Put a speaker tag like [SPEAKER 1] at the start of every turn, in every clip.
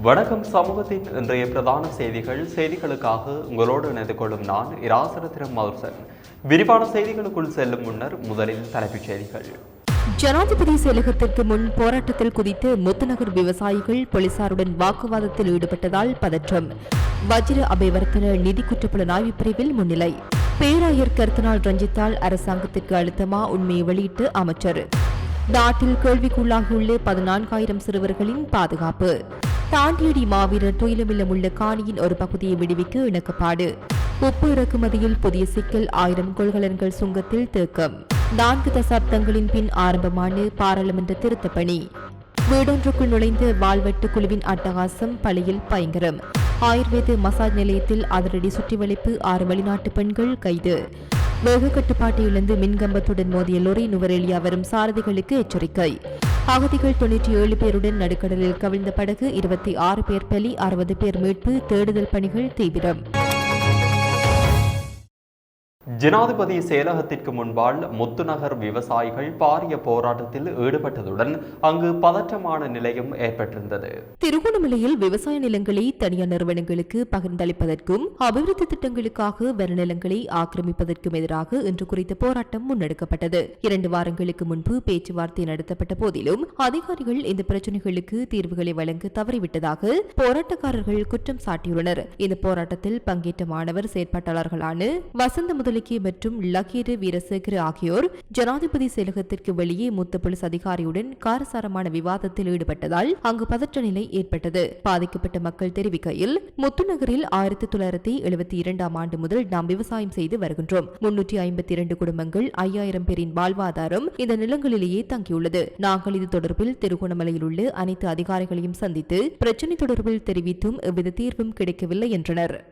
[SPEAKER 1] வணக்கம் சமூகத்தின் இன்றைய பிரதான செய்திகள் செய்திகளுக்காக உங்களோடு இணைந்து கொள்ளும் நான் இராசரத்திரம் மதுசன் விரிவான செய்திகளுக்குள் செல்லும் முன்னர் முதலில் தலைப்புச் செய்திகள்.
[SPEAKER 2] ஜனாதிபதி செயலகத்திற்கு முன் போராட்டத்தில் குதித்து முத்துநகர் விவசாயிகள் போலீசாருடன் வாக்குவாதத்தில் ஈடுபட்டதால் பதற்றம். வஜ்ர அபயவர்த்தன நிதி குற்றப்புலனாய்வு பிரிவில் முன்னிலை. பேராயர் கருத்தனால் ரஞ்சித்தால் அரசாங்கத்திற்கு அழுத்தமா உண்மையை வெளியிட்டு அமைச்சர். நாட்டில் கேள்விக்குள்ளாகியுள்ள பதினான்காயிரம் சிறுவர்களின் பாதுகாப்பு. தாண்டியடி மாவீரர் துயிலமில்லம் உள்ள காணியின் ஒரு பகுதியை விடுவிக்க இணக்கப்பாடு. உப்பு இறக்குமதியில் புதிய சிக்கல் ஆயிரம் கொள்கலன்கள் சுங்கத்தில் தேக்கம். நான்கு தசாப்தங்களின் பின் ஆரம்பமான பாராளுமன்ற திருத்தப் பணி வீடொன்றுக்குள் நுழைந்த வால்வெட்டு குழுவின் அட்டகாசம் பழியில் பயங்கரம். ஆயுர்வேத மசாஜ் நிலையத்தில் அதிரடி சுற்றிவளைப்பு ஆறு வெளிநாட்டு பெண்கள் கைது. வேக கட்டுப்பாட்டை இழந்து மின்கம்பத்துடன் மோதிய லொரி நுவரெலியா வரும் சாரதிகளுக்கு எச்சரிக்கை. அகதிகள் தொன்னூற்றி ஏழு பேருடன் நடுக்கடலில் கவிழ்ந்த படகு இருபத்தி ஆறு பேர் பலி அறுபது பேர் மீட்பு தேடுதல் பணிகள் தீவிரம்.
[SPEAKER 1] ஜனாதிபதி செயலகத்திற்கு முன்பால் முத்துநகர் விவசாயிகள் பாரிய போராட்டத்தில் ஈடுபட்டதுடன் அங்கு பதற்றமான நிலையும் ஏற்பட்டிருந்தது.
[SPEAKER 2] திருகோணமலையில் விவசாய நிலங்களை தனியார் நிறுவனங்களுக்கு பகிர்ந்தளிப்பதற்கும் அபிவிருத்தி திட்டங்களுக்காக வரநிலங்களை ஆக்கிரமிப்பதற்கும் எதிராக இன்று குறித்த போராட்டம் முன்னெடுக்கப்பட்டது. இரண்டு வாரங்களுக்கு முன்பு பேச்சுவார்த்தை நடத்தப்பட்ட போதிலும் அதிகாரிகள் இந்த பிரச்சனைகளுக்கு தீர்வுகளை வழங்க தவறிவிட்டதாக போராட்டக்காரர்கள் குற்றம் சாட்டியுள்ளனர். இந்த போராட்டத்தில் பங்கேற்ற மாணவர் செயற்பாட்டாளர்களான வசந்த முதல் முதலிக்கி மற்றும் லக்கீரு வீரசேகர் ஆகியோர் ஜனாதிபதி செயலகத்திற்கு வெளியே மூத்த போலீஸ் அதிகாரியுடன் காரசாரமான விவாதத்தில் ஈடுபட்டதால் அங்கு பதற்ற நிலை ஏற்பட்டது. பாதிக்கப்பட்ட மக்கள் தெரிவிக்கையில் முத்துநகரில் ஆயிரத்தி தொள்ளாயிரத்தி எழுபத்தி இரண்டாம் ஆண்டு முதல் நாம் விவசாயம் செய்து வருகின்றோம். முன்னூற்றி ஐம்பத்தி இரண்டு குடும்பங்கள் ஐயாயிரம் பேரின் வாழ்வாதாரம் இந்த நிலங்களிலேயே தங்கியுள்ளது. நாங்கள் இது தொடர்பில் திருகோணமலையில் உள்ள அனைத்து அதிகாரிகளையும் சந்தித்து பிரச்சினை தொடர்பில் தெரிவித்தும் எவ்வித தீர்வும் கிடைக்கவில்லை என்றனர்.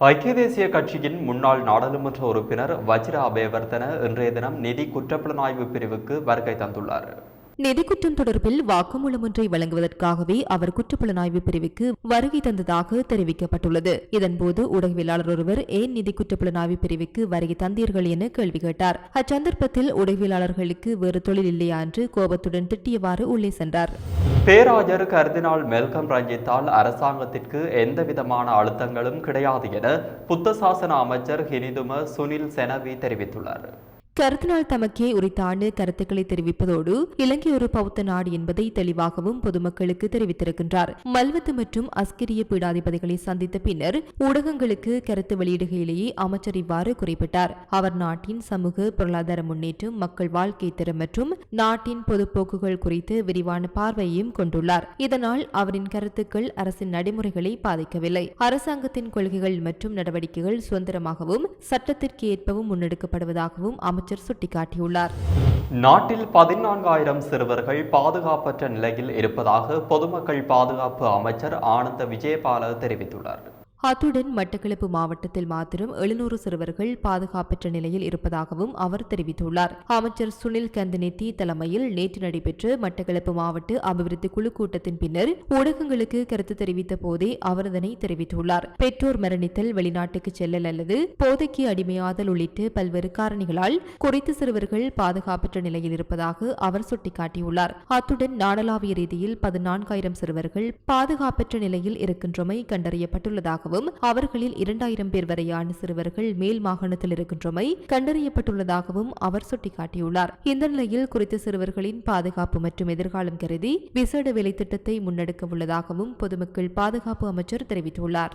[SPEAKER 1] ஐக்கிய தேசிய கட்சியின் முன்னாள் நாடாளுமன்ற உறுப்பினர் வஜ்ர அபயவர்த்தன இன்றைய தினம் நிதி குற்றப்புலனாய்வு பிரிவுக்கு வருகை தந்துள்ளார்.
[SPEAKER 2] நிதி குற்றம் தொடர்பில் வாக்குமூலம் ஒன்றை வழங்குவதற்காகவே அவர் குற்றப்புலனாய்வு பிரிவுக்கு வருகை தந்ததாக தெரிவிக்கப்பட்டுள்ளது. இதன்போது ஊடகவியலாளர் ஒருவர் ஏன் நிதி குற்றப்புலனாய்வு பிரிவுக்கு வருகை தந்தீர்கள் என கேள்வி கேட்டார். அச்சந்தர்ப்பத்தில் ஊடகவியலாளர்களுக்கு வேறு தொழில் இல்லையா என்று கோபத்துடன் திட்டியவாறு உள்ளே சென்றார்.
[SPEAKER 1] பேராஜர் கர்தினால் மெல்கம் ரஞ்சித்தால் அரசாங்கத்திற்கு எந்தவிதமான அழுத்தங்களும் கிடையாது என புத்த சாசன அமைச்சர் ஹினிதும சுனில் செனவி தெரிவித்துள்ளார்.
[SPEAKER 2] கருத்தினால் தமக்கே உரித்தான கருத்துக்களை தெரிவிப்பதோடு இலங்கை ஒரு பௌத்த நாடு என்பதை தெளிவாகவும் பொதுமக்களுக்கு தெரிவித்திருக்கின்றார். மல்வத்து மற்றும் அஸ்கிரிய பீடாதிபதிகளை சந்தித்த பின்னர் ஊடகங்களுக்கு கருத்து வெளியிடுகையிலேயே அமைச்சர் இவ்வாறு குறிப்பிட்டார். அவர் நாட்டின் சமூக பொருளாதார முன்னேற்றம் மக்கள் வாழ்க்கை திறம் மற்றும் நாட்டின் பொதுப்போக்குகள் குறித்து விரிவான பார்வையையும் கொண்டுள்ளார். இதனால் அவரின் கருத்துக்கள் அரசின் நடைமுறைகளை பாதிக்கவில்லை. அரசாங்கத்தின் கொள்கைகள் மற்றும் நடவடிக்கைகள் சுதந்திரமாகவும் சட்டத்திற்கு ஏற்பவும் முன்னெடுக்கப்படுவதாகவும் அமைச்சர் அமைச்சர் சுட்டிக்காட்டியுள்ளார்.
[SPEAKER 1] நாட்டில் பதினான்காயிரம் சிறுவர்கள் பாதுகாப்பற்ற நிலையில் இருப்பதாக பொதுமக்கள் பாதுகாப்பு அமைச்சர் ஆனந்த விஜயபால தெரிவித்துள்ளார்.
[SPEAKER 2] அத்துடன் மட்டக்களப்பு மாவட்டத்தில் மாத்திரம் எழுநூறு சிறுவர்கள் பாதுகாப்பற்ற நிலையில் இருப்பதாகவும் அவர் தெரிவித்துள்ளார். அமைச்சர் சுனில் கந்தநெத்தி தலைமையில் நேற்று நடைபெற்ற மட்டக்களப்பு மாவட்ட அபிவிருத்தி குழு கூட்டத்தின் பின்னர் ஊடகங்களுக்கு கருத்து தெரிவித்த போதே அவர் இதனை தெரிவித்துள்ளார். பெற்றோர் மரணித்தல் வெளிநாட்டுக்கு செல்லல் அல்லது போதைக்கு அடிமையாதல் உள்ளிட்ட பல்வேறு காரணிகளால் குறித்த சிறுவர்கள் பாதுகாப்பற்ற நிலையில் இருப்பதாக அவர் சுட்டிக்காட்டியுள்ளார். அத்துடன் நாடளாவிய ரீதியில் பதினான்காயிரம் சிறுவர்கள் பாதுகாப்பற்ற நிலையில் இருக்கின்றமை கண்டறியப்பட்டுள்ளதாகவும் அவர்களில் இரண்டாயிரம் பேர் வரையான சிறுவர்கள் மேல் மாகாணத்தில் இருக்கின்றமை கண்டறியப்பட்டுள்ளதாகவும் அவர் சுட்டிக்காட்டியுள்ளார். இந்த நிலையில் குறித்த சிறுவர்களின் பாதுகாப்பு மற்றும் எதிர்காலம் கருதி விசேட வேலை திட்டத்தை முன்னெடுக்க உள்ளதாகவும் பொதுமக்கள் பாதுகாப்பு அமைச்சர் தெரிவித்துள்ளார்.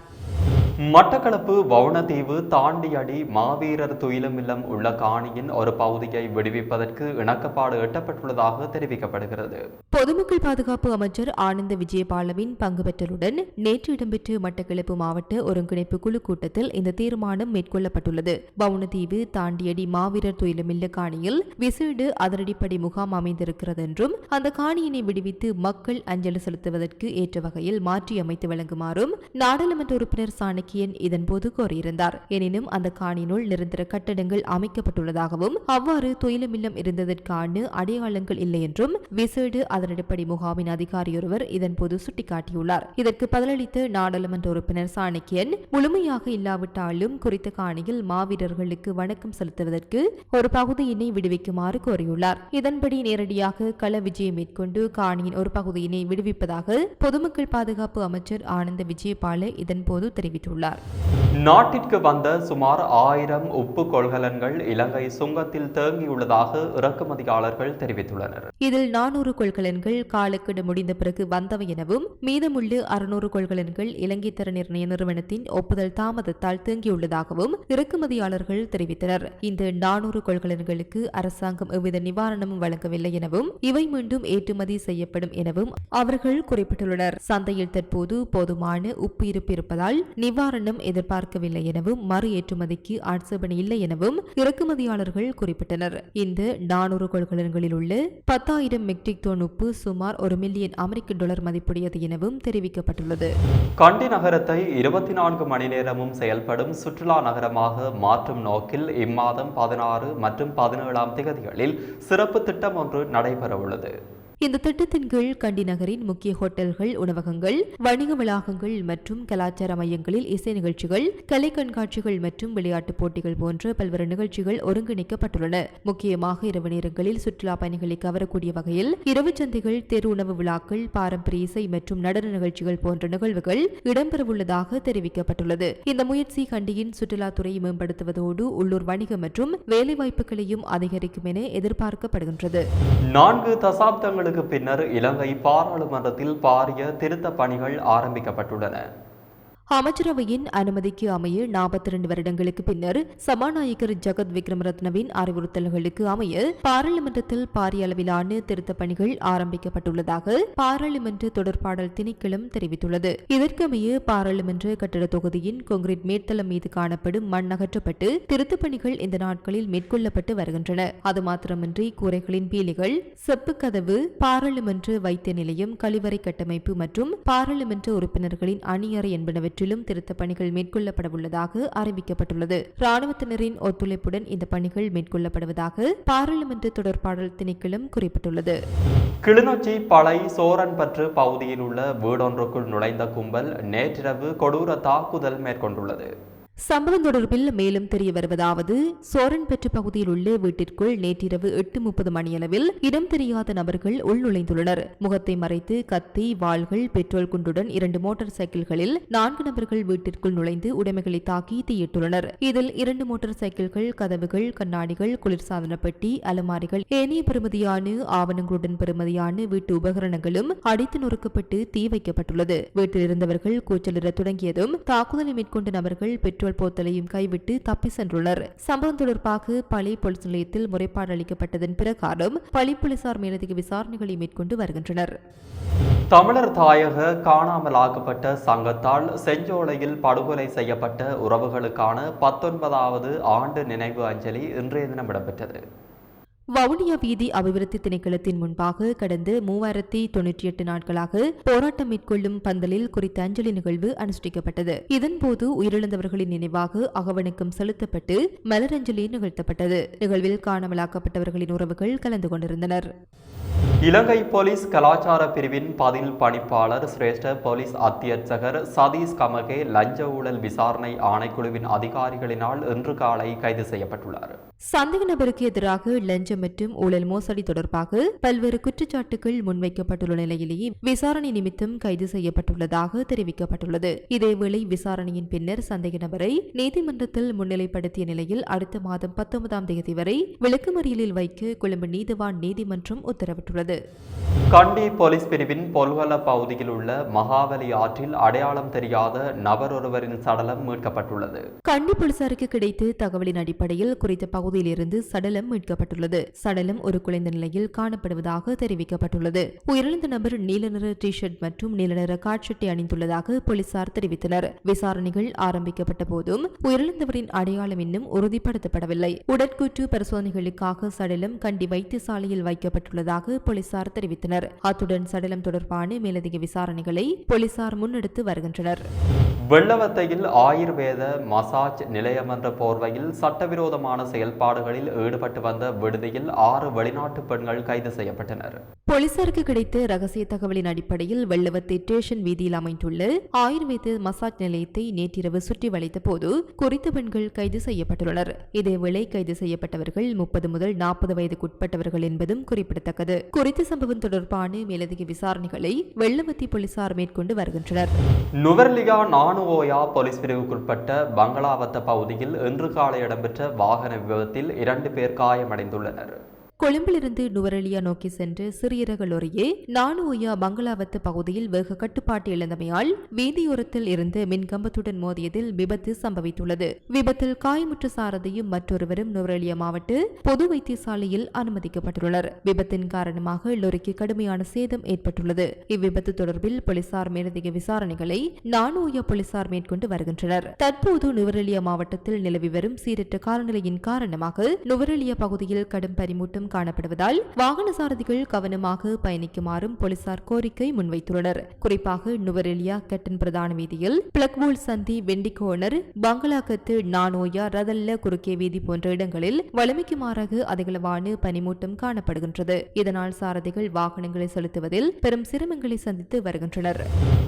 [SPEAKER 1] மட்டக்களப்பு வவுணதீவு தாண்டியடி மாவீரர் துயிலமில்லம் உள்ள காணியின் ஒரு பகுதியை விடுவிப்பதற்கு இணக்கப்பாடு எட்டப்பட்டுள்ளதாக தெரிவிக்கப்படுகிறது.
[SPEAKER 2] பொதுமக்கள் பாதுகாப்பு அமைச்சர் ஆனந்த விஜயபாலவின் பங்கு பெற்றலுடன் நேற்று இடம்பெற்ற மட்டக்களப்பு மாவட்ட ஒருங்கிணைப்பு குழு கூட்டத்தில் இந்த தீர்மானம் மேற்கொள்ளப்பட்டுள்ளது. வவுணதீவு தாண்டியடி மாவீரர் துயிலமில்ல காணியில் விசேடு அதிரடிப்படை முகாம் அமைந்திருக்கிறது என்றும் அந்த காணியினை விடுவித்து மக்கள் அஞ்சலி செலுத்துவதற்கு ஏற்ற வகையில் மாற்றி அமைத்து வழங்குமாறும் நாடாளுமன்ற உறுப்பினர் சாணக்கி இதன் இதன்போது கோரியிருந்தார். எனினும் அந்த காணியினுள் நிரந்தர கட்டடங்கள் அமைக்கப்பட்டுள்ளதாகவும் அவ்வாறு துயிலுமில்லம் இருந்ததற்கான அடையாளங்கள் இல்லை என்றும் விசேடு அதனடிப்படை முகாமின் அதிகாரியொருவர் இதன்போது சுட்டிக்காட்டியுள்ளார். இதற்கு பதிலளித்த நாடாளுமன்ற உறுப்பினர் சாணக்கியன் முழுமையாக இல்லாவிட்டாலும் குறித்த காணியில் மாவீரர்களுக்கு வணக்கம் செலுத்துவதற்கு ஒரு பகுதியினை விடுவிக்குமாறு கோரியுள்ளார். இதன்படி நேரடியாக கள விஜயம் மேற்கொண்டு காணியின் ஒரு பகுதியினை விடுவிப்பதாக பொதுமக்கள் பாதுகாப்பு அமைச்சர் ஆனந்த விஜயபால இதன்போது தெரிவித்துள்ளார். celular.
[SPEAKER 1] நாட்டிற்கு வந்த சுமார் ஆயிரம் உப்பு கொள்கலன்கள் இலங்கை சுங்கத்தில் தேங்கியுள்ளதாக இறக்குமதியாளர்கள் தெரிவித்துள்ளனர்.
[SPEAKER 2] இதில் நானூறு கொள்கலன்கள் காலக்கெடு முடிந்த பிறகு வந்தவை எனவும் மீதமுள்ள அறுநூறு கொள்கலன்கள் இலங்கை தர நிர்ணய நிறுவனத்தின் ஒப்புதல் தாமதத்தால் தேங்கியுள்ளதாகவும் இறக்குமதியாளர்கள் தெரிவித்தனர். இந்த நானூறு கொள்கலன்களுக்கு அரசாங்கம் எவ்வித நிவாரணமும் வழங்கவில்லை எனவும் இவை மீண்டும் ஏற்றுமதி செய்யப்படும் எனவும் அவர்கள் குறிப்பிட்டுள்ளனர். சந்தையில் தற்போது போதுமான உப்பு இருப்பு இருப்பதால் நிவாரணம் எதிர்பார்க்க பார்க்கவில்லை எனவும் மறு ஏற்றுமதிக்கு ஆட்சேபனை இல்லை எனவும் இறக்குமதியாளர்கள் குறிப்பிட்டனர். இந்த நானூறு கொள்கலன்களில் உள்ள பத்தாயிரம் மெட்ரிக் டன் உப்பு சுமார் ஒரு மில்லியன் அமெரிக்க டாலர் மதிப்புடையது எனவும் தெரிவிக்கப்பட்டுள்ளது.
[SPEAKER 1] கண்டி நகரத்தை இருபத்தி நான்கு மணி நேரமும் செயல்படும் சுற்றுலா நகரமாக மாற்றும் நோக்கில் இம்மாதம் பதினாறு மற்றும் பதினேழாம் திகதிகளில் சிறப்பு திட்டம் ஒன்று நடைபெறவுள்ளது.
[SPEAKER 2] இந்த திட்டத்தின் கீழ் கண்டி நகரின் முக்கிய ஹோட்டல்கள் உணவகங்கள் வணிக வளாகங்கள் மற்றும் கலாச்சார மையங்களில் இசை நிகழ்ச்சிகள் கலை கண்காட்சிகள் மற்றும் விளையாட்டுப் போட்டிகள் போன்ற பல்வேறு நிகழ்ச்சிகள் ஒருங்கிணைக்கப்பட்டுள்ளன. முக்கியமாக இரவு நேரங்களில் சுற்றுலா பயணிகளை கவரக்கூடிய வகையில் இரவு சந்தைகள் தெரு உணவு விழாக்கள் பாரம்பரிய இசை மற்றும் நடன நிகழ்ச்சிகள் போன்ற நிகழ்வுகள் இடம்பெறவுள்ளதாக தெரிவிக்கப்பட்டுள்ளது. இந்த முயற்சி கண்டியின் சுற்றுலாத்துறையை மேம்படுத்துவதோடு உள்ளூர் வணிகம் மற்றும் வேலைவாய்ப்புகளையும் அதிகரிக்கும் என எதிர்பார்க்கப்படுகின்றது.
[SPEAKER 1] நான்கு தசாப்தங்களுக்கு பின்னர் இலங்கை பாராளுமன்றத்தில் பாரிய திருத்த பணிகள் ஆரம்பிக்கப்பட்டுள்ளன.
[SPEAKER 2] அமைச்சரவையின் அனுமதிக்கு அமைய நாற்பத்தி இரண்டு வருடங்களுக்கு பின்னர் சபாநாயகர் ஜெகத் விக்ரமரத்னவின் அறிவுறுத்தல்களுக்கு அமைய பாராளுமன்றத்தில் பாரிய அளவிலான திருத்தப் பணிகள் ஆரம்பிக்கப்பட்டுள்ளதாக பாராளுமன்ற தொடர்பாடல் திணைக்களம் தெரிவித்துள்ளது. இதற்கமைய பாராளுமன்ற கட்டட தொகுதியின் கொங்கிரீட் மேற்தளம் மீது காணப்படும் மண் அகற்றப்பட்டு திருத்தப் பணிகள் இந்த நாட்களில் மேற்கொள்ளப்பட்டு வருகின்றன. அது மாத்திரமின்றி கூரைகளின் பீலிகள் செப்பு கதவு பாராளுமன்ற வைத்திய நிலையம் கழிவறை கட்டமைப்பு மற்றும் பாராளுமன்ற உறுப்பினர்களின் அணியறை முற்றிலும் திருத்தப் பணிகள் மேற்கொள்ளப்படவுள்ளதாக அறிவிக்கப்பட்டுள்ளது. ராணுவத்தினரின் ஒத்துழைப்புடன் இந்த பணிகள் மேற்கொள்ளப்படுவதாக பாராளுமன்ற தொடர்பாடல் திணைக்களம் குறிப்பிட்டுள்ளது.
[SPEAKER 1] கிளிநொச்சி பழை சோரன்பற்று பகுதியில் உள்ள வீடொன்றுக்குள் நுழைந்த கும்பல் நேற்றிரவு கொடூர தாக்குதல் மேற்கொண்டுள்ளது.
[SPEAKER 2] சம்பவம் தொடர்பில் மேலும் தெரிய வருவதாவது சோரன்பெற்று பகுதியில் உள்ள வீட்டிற்குள் நேற்றிரவு எட்டு முப்பது மணியளவில் இடம் தெரியாத நபர்கள் உள்நுழைந்துள்ளனர். முகத்தை மறைத்து கத்தி வாள்கள் பெட்ரோல் குண்டுடன் இரண்டு மோட்டார் சைக்கிள்களில் நான்கு நபர்கள் வீட்டிற்குள் நுழைந்து உடைமைகளை தாக்கி தீயிட்டுள்ளனர். இதில் இரண்டு மோட்டார் சைக்கிள்கள் கதவுகள் கண்ணாடிகள் குளிர்சாதன பெட்டி அலமாரிகள் ஏனைய பெறுமதியான ஆவணங்களுடன் பெறுமதியான வீட்டு உபகரணங்களும் அடித்து நொறுக்கப்பட்டு தீ வைக்கப்பட்டுள்ளது. வீட்டில் இருந்தவர்கள் கூச்சலிட தொடங்கியதும் தாக்குதலை மேற்கொண்ட நபர்கள் பெட்ரோல் போத்தலையும் கைவிட்டு தப்பி சென்றுள்ளனர். சம்பவம் தொடர்பாக பழி போலீஸ் நிலையத்தில் முறைப்பாடு அளிக்கப்பட்டதன் பிறகாலும் பழி போலீசார் மேலதிக விசாரணைகளை மேற்கொண்டு வருகின்றனர்.
[SPEAKER 1] தமிழர் தாயக காணாமல் ஆக்கப்பட்ட சங்கத்தால் செஞ்சோலையில் படுகொலை செய்யப்பட்ட உறவுகளுக்கான பத்தொன்பதாவது ஆண்டு நினைவு அஞ்சலி இன்றைய தினம் இடம்பெற்றது.
[SPEAKER 2] வவுனியா வீதி அபிவிருத்தி திணைக்களத்தின் முன்பாக கடந்த மூவாயிரத்தி தொன்னூற்றி எட்டு நாட்களாக போராட்டம் மேற்கொள்ளும் பந்தலில் குறித்த அஞ்சலி நிகழ்வு அனுஷ்டிக்கப்பட்டது. இதன்போது உயிரிழந்தவர்களின் நினைவாக அகவணக்கம் செலுத்தப்பட்டு மலரஞ்சலி நிகழ்த்தப்பட்டது. நிகழ்வில் காணாமலாக்கப்பட்டவர்களின் உறவுகள் கலந்து கொண்டிருந்தனர்.
[SPEAKER 1] இலங்கை போலீஸ் கலாச்சார பிரிவின் பதில் பணிப்பாளர் சிரேஷ்ட போலீஸ் அத்தியட்சகர் சதீஷ் கமகே லஞ்ச ஊழல் விசாரணை ஆணைக்குழுவின் அதிகாரிகளினால் இன்று காலை கைது செய்யப்பட்டுள்ளார்.
[SPEAKER 2] சந்தேக நபருக்கு எதிராக லஞ்சம் மற்றும் ஊழல் மோசடி தொடர்பாக பல்வேறு குற்றச்சாட்டுகள் முன்வைக்கப்பட்டுள்ள நிலையிலேயே விசாரணை நிமித்தம் கைது செய்யப்பட்டுள்ளதாக தெரிவிக்கப்பட்டுள்ளது. இதேவேளை விசாரணையின் பின்னர் சந்தேக நபரை நீதிமன்றத்தில் முன்னிலைப்படுத்திய நிலையில் அடுத்த மாதம் பத்தொன்பதாம் தேதி வரை விளக்குமறியலில் வைக்க கொழும்பு நீதிவான் நீதிமன்றம் உத்தரவிட்டுள்ளது.
[SPEAKER 1] கண்டி போலீஸ் பிரிவின் பொல்வல பகுதியில் உள்ள மகாவலி ஆற்றில் அடையாளம் தெரியாத நபர் ஒருவரின் சடலம் மீட்கப்பட்டுள்ளது.
[SPEAKER 2] கண்டி போலீசாருக்கு கிடைத்த தகவலின் அடிப்படையில் குறித்த பகுதியில் இருந்து சடலம் மீட்கப்பட்டுள்ளது. சடலம் ஒரு குலைந்த நிலையில் காணப்படுவதாக தெரிவிக்கப்பட்டுள்ளது. உயிரிழந்த நபர் நீல நிற டி ஷர்ட் மற்றும் நீல நிற காட்சட்டை அணிந்துள்ளதாக போலீசார் தெரிவித்தனர். விசாரணைகள் ஆரம்பிக்கப்பட்ட போதும் உயிரிழந்தவரின் அடையாளம் இன்னும் உறுதிப்படுத்தப்படவில்லை. உடற்கூற்று பரிசோதனைகளுக்காக சடலம் கண்டி வைத்தியசாலையில் வைக்கப்பட்டுள்ளதாக போலீசார் தெரிவித்தனர். அத்துடன் சடலம் தொடர்பான மேலதிக விசாரணைகளை போலீசார் முன்னெடுத்து வருகின்றனர்.
[SPEAKER 1] வெள்ளவத்தையில் ஆயுர்வேத மசாஜ் நிலையம் என்ற போர்வையில் சட்டவிரோதமான செயல்பாடுகளில் ஈடுபட்டு வந்த விடுதியில் ஆறு வெளிநாட்டு பெண்கள் கைது செய்யப்பட்டனர்.
[SPEAKER 2] போலீசாருக்கு கிடைத்த ரகசிய தகவலின் அடிப்படையில் வெள்ளவத்தை ஸ்டேஷன் வீதியில் அமைந்துள்ள ஆயுர்வேத மசாஜ் நிலையத்தை நேற்றிரவு சுற்றி வளைத்த போது குறித்த பெண்கள் கைது செய்யப்பட்டுள்ளனர். இதேவேளை கைது செய்யப்பட்டவர்கள் முப்பது முதல் நாற்பது வயதுக்குட்பட்டவர்கள் என்பதும் குறிப்பிடத்தக்கது. குறித்த சம்பவம் தொடர்பான மேலதிக விசாரணைகளை வெள்ளவத்தி போலீசார் மேற்கொண்டு வருகின்றனர்.
[SPEAKER 1] நுவர்லியா நானுவோயா போலீஸ் பிரிவுக்குட்பட்ட பங்களாவத்த பகுதியில் இன்று காலை இடம்பெற்ற வாகன விபத்தில் இரண்டு பேர் காயமடைந்துள்ளனர்.
[SPEAKER 2] கொழும்பிலிருந்து நுவரெலியா நோக்கி சென்று சிறியரக லொரியே நானுயா பங்களாவத்து பகுதியில் வேக கட்டுப்பாட்டு இழந்தமையால் வீதியோரத்தில் இருந்து மின்கம்பத்துடன் மோதியதில் விபத்து சம்பவித்துள்ளது. விபத்தில் காயமுற்ற சாரதியும் மற்றொருவரும் நுவரெலியா மாவட்ட பொது வைத்தியசாலையில் அனுமதிக்கப்பட்டுள்ளனர். விபத்தின் காரணமாக லொரிக்கு கடுமையான சேதம் ஏற்பட்டுள்ளது. இவ்விபத்து தொடர்பில் போலீசார் மேலதிக விசாரணைகளை நானுயா போலீசார் மேற்கொண்டு வருகின்றனர். தற்போது நுவரெலியா மாவட்டத்தில் நிலவி வரும் சீரற்ற காலநிலையின் காரணமாக நுவரெலியா பகுதியில் கடும் பரிமூட்டம் காணப்படுவதால் வாகன சாரதிகள் கவனமாக பயணிக்குமாறும் போலீசார் கோரிக்கை முன்வைத்துள்ளனர். குறிப்பாக நுவரெலியா கெட்டன் பிரதான வீதியில் பிளக்வூல் சந்தி வெண்டிகோனர் பங்களாக்கத்து நானோயா ரதல்ல குறுக்கே வீதி போன்ற இடங்களில் வலிமைக்கு மாறாக அதிகளவான பனிமூட்டம் காணப்படுகின்றது. இதனால் சாரதிகள் வாகனங்களை செலுத்துவதில் பெரும் சிரமங்களை சந்தித்து வருகின்றனர்.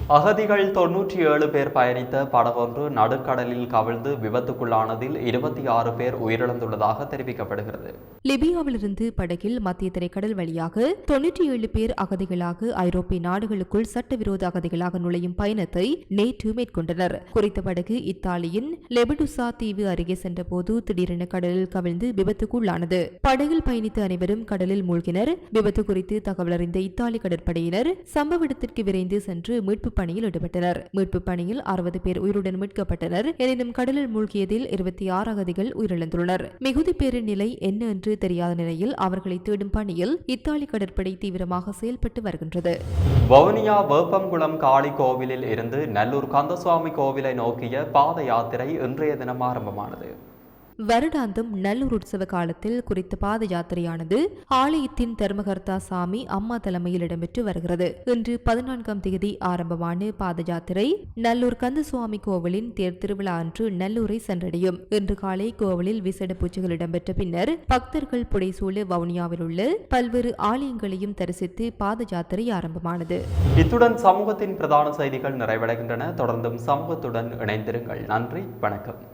[SPEAKER 1] அகதிகள் தொன்னூற்றி ஏழு பேர் பயணித்த படகொன்று நடுக்கடலில் கவிழ்ந்து விபத்துக்குள்ளானதில் இருபத்தி ஆறு பேர் உயிரிழந்துள்ளதாக தெரிவிக்கப்படுகிறது.
[SPEAKER 2] லிபியாவிலிருந்து படகில் மத்திய திரைக்கடல் வழியாக தொன்னூற்றி ஏழு பேர் அகதிகளாக ஐரோப்பிய நாடுகளுக்குள் சட்டவிரோத அகதிகளாக நுழையும் பயணத்தை நேற்று மேற்கொண்டனர். குறித்த படகு இத்தாலியின் லெபடுசா தீவு அருகே சென்றபோது திடீரென கடலில் கவிழ்ந்து விபத்துக்குள்ளானது. படகில் பயணித்த அனைவரும் கடலில் மூழ்கினர். விபத்து குறித்து தகவல் அறிந்த இத்தாலி கடற்படையினர் சம்பவ இடத்திற்கு விரைந்து சென்று மீட்பு பணியில் ஈடுபட்டனர். மீட்பு பணியில் அறுபது பேர் உயிருடன் மீட்கப்பட்டனர். எனினும் கடலில் மூழ்கியதில் இருபத்தி ஆறு அகதிகள் உயிரிழந்துள்ளனர். மிகுதி பேரின் நிலை என்ன என்று தெரியாத நிலையில் அவர்களை தேடும் பணியில் இத்தாலி கடற்படை தீவிரமாக செயல்பட்டு வருகின்றது.
[SPEAKER 1] வவுனியா வேப்பங்குளம் காளி கோவிலில் இருந்து நல்லூர் கந்தசுவாமி கோவிலை நோக்கிய பாத யாத்திரை இன்றைய தினம் ஆரம்பமானது.
[SPEAKER 2] வருடாந்தம் நல்லூர் உற்சவ காலத்தில் குறித்த பாத யாத்திரையானது ஆலயத்தின் தர்மகர்த்தா சாமி அம்மா தலைமையில் இடம்பெற்று வருகிறது. இன்று பதினான்காம் தேதி ஆரம்பமான பாத யாத்திரை நல்லூர் கந்தசுவாமி கோவிலின் தேர் திருவிழா அன்று நல்லூரை சென்றடையும். இன்று காலை கோவிலில் விசேட பூஜைகள் இடம்பெற்ற பின்னர் பக்தர்கள் புடைசூழ வவுனியாவில் உள்ள பல்வேறு ஆலயங்களையும் தரிசித்து பாத யாத்திரை ஆரம்பமானது.
[SPEAKER 1] இத்துடன் சமூகத்தின் பிரதான செய்திகள் நிறைவடைகின்றன. தொடர்ந்தும் சமூகத்துடன் இணைந்திருங்கள். நன்றி. வணக்கம்.